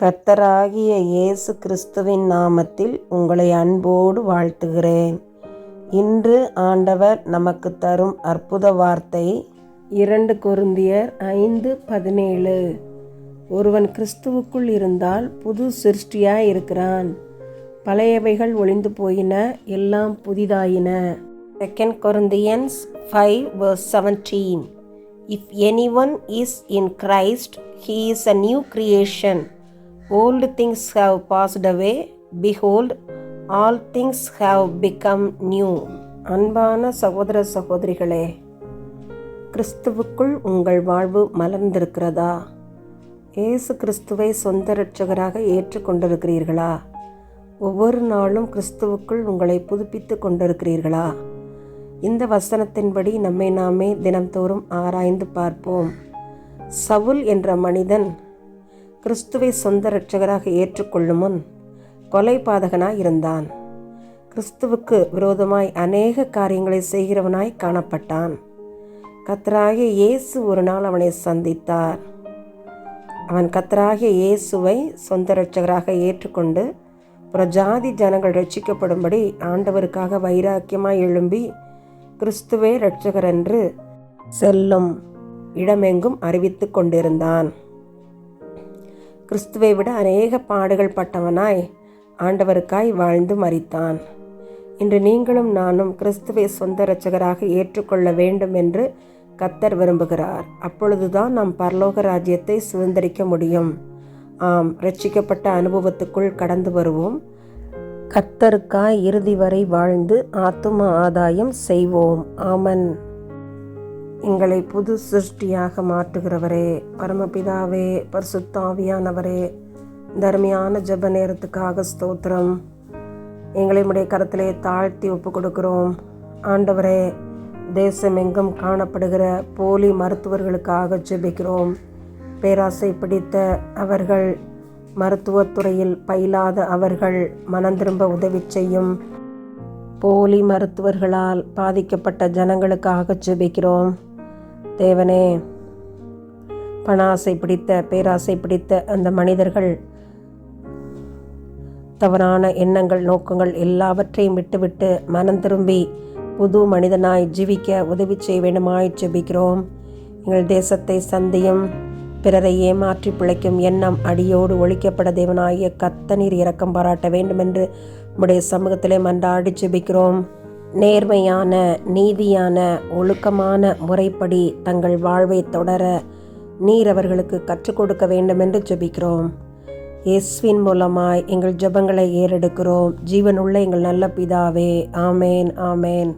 கர்த்தராகிய இயேசு கிறிஸ்துவின் நாமத்தில் உங்களை அன்போடு வாழ்த்துகிறேன். இன்று ஆண்டவர் நமக்கு தரும் அற்புத வார்த்தை இரண்டு கொருந்தியர் ஐந்து பதினேழு. ஒருவன் கிறிஸ்துவுக்குள் இருந்தால் புது சிருஷ்டியாய் இருக்கிறான். பழையவைகள் ஒளிந்து போயின எல்லாம் புதிதாயின. Second Corinthians five seventeen if any one is in Christ he is a new creation old things have passed away behold all things have become new அன்பான சகோதர சகோதரிகளே கிறிஸ்துவுக்குள் உங்கள் வாழ்வு மலர்ந்திருக்கிறதா? இயேசு கிறிஸ்துவை சொந்த இரட்சகராக ஏற்றுக்கொண்டிருக்கிறீர்களா ஒவ்வொரு நாளும் கிறிஸ்துவுக்குள் உங்களை புதுப்பித்து கொண்டிருக்கிறீர்களா? இந்த வசனத்தின்படி நம்மை நாமே தினம்தோறும் ஆராய்ந்து பார்ப்போம். சவுல் என்ற மனிதன் கிறிஸ்துவை சொந்த இரட்சகராக ஏற்றுக்கொள்ளும் முன் கொலை பாதகனாய் இருந்தான் கிறிஸ்துவுக்கு விரோதமாய் அநேக காரியங்களை செய்கிறவனாய் காணப்பட்டான். கத்தராகிய இயேசு ஒரு நாள் அவனை சந்தித்தார். அவன் கத்தராகிய இயேசுவை சொந்த இரட்சகராக ஏற்றுக்கொண்டு பிரஜாதி ஜனங்கள் ரட்சிக்கப்படும்படி ஆண்டவருக்காக வைராக்கியமாய் எழும்பி கிறிஸ்துவே இரட்சகர் என்று செல்லும் இடமெங்கும் அறிவித்து கொண்டிருந்தான். கிறிஸ்துவை விட அநேக பாடுகள் பட்டவனாய் ஆண்டவருக்காய் வாழ்ந்து மறித்தான் இன்று நீங்களும் நானும் கிறிஸ்துவை சொந்த இரட்சகராக ஏற்றுக்கொள்ள வேண்டும் என்று கத்தர் விரும்புகிறார். அப்பொழுதுதான் நாம் பரலோக ராஜ்யத்தை சுதந்திரிக்க முடியும். ஆம் ரட்சிக்கப்பட்ட அனுபவத்துக்குள் கடந்து வருவோம். கத்தருக்காய் இறுதி வரை வாழ்ந்து ஆத்தும ஆதாயம் செய்வோம். ஆமன். எங்களை புது சிருஷ்டியாக மாற்றுகிறவரே பரமபிதாவே பரிசுத்தாவியானவரே தர்மியான ஜப நேரத்துக்காக ஸ்தோத்திரம். எங்களை உடைய கரத்திலே தாழ்த்தி ஒப்பு கொடுக்கிறோம் ஆண்டவரே தேசமெங்கும் காணப்படுகிற போலி மருத்துவர்களுக்காக ஜெபிக்கிறோம். பேராசை பிடித்த அவர்கள் மருத்துவத்துறையில் பயிலாத அவர்கள் மனம் திரும்ப உதவி செய்யும் போலி மருத்துவர்களால் பாதிக்கப்பட்ட ஜனங்களுக்காக ஜெபிக்கிறோம். தேவனே. பணாசை பிடித்த பேராசை பிடித்த அந்த மனிதர்கள் தவறான எண்ணங்கள் நோக்கங்கள் எல்லாவற்றையும் விட்டுவிட்டு மனம் திரும்பி புது மனிதனாய் ஜீவிக்க உதவி செய்ய வேண்டுமாய் ஜெபிக்கிறோம். எங்கள் தேசத்தை சந்தியும் பிறரை ஏமாற்றி பிழைக்கும் எண்ணம் அடியோடு ஒழிக்கப்பட தேவனாகிய கத்தநீர் இரக்கம் பாராட்ட வேண்டுமென்று நம்முடைய சமூகத்திலே மன்றாடி ஜெபிக்கிறோம். நேர்மையான நீதியான ஒழுக்கமான முறைப்படி தங்கள் வாழ்வை தொடர நீர் அவர்களுக்கு கற்றுக் கொடுக்க வேண்டும் என்று ஜெபிக்கிறோம். இயேசுவின் மூலமாய் எங்கள் ஜெபங்களை ஏறெடுக்கிறோம். ஜீவனுள்ள எங்கள் நல்ல பிதாவே ஆமேன் ஆமேன்.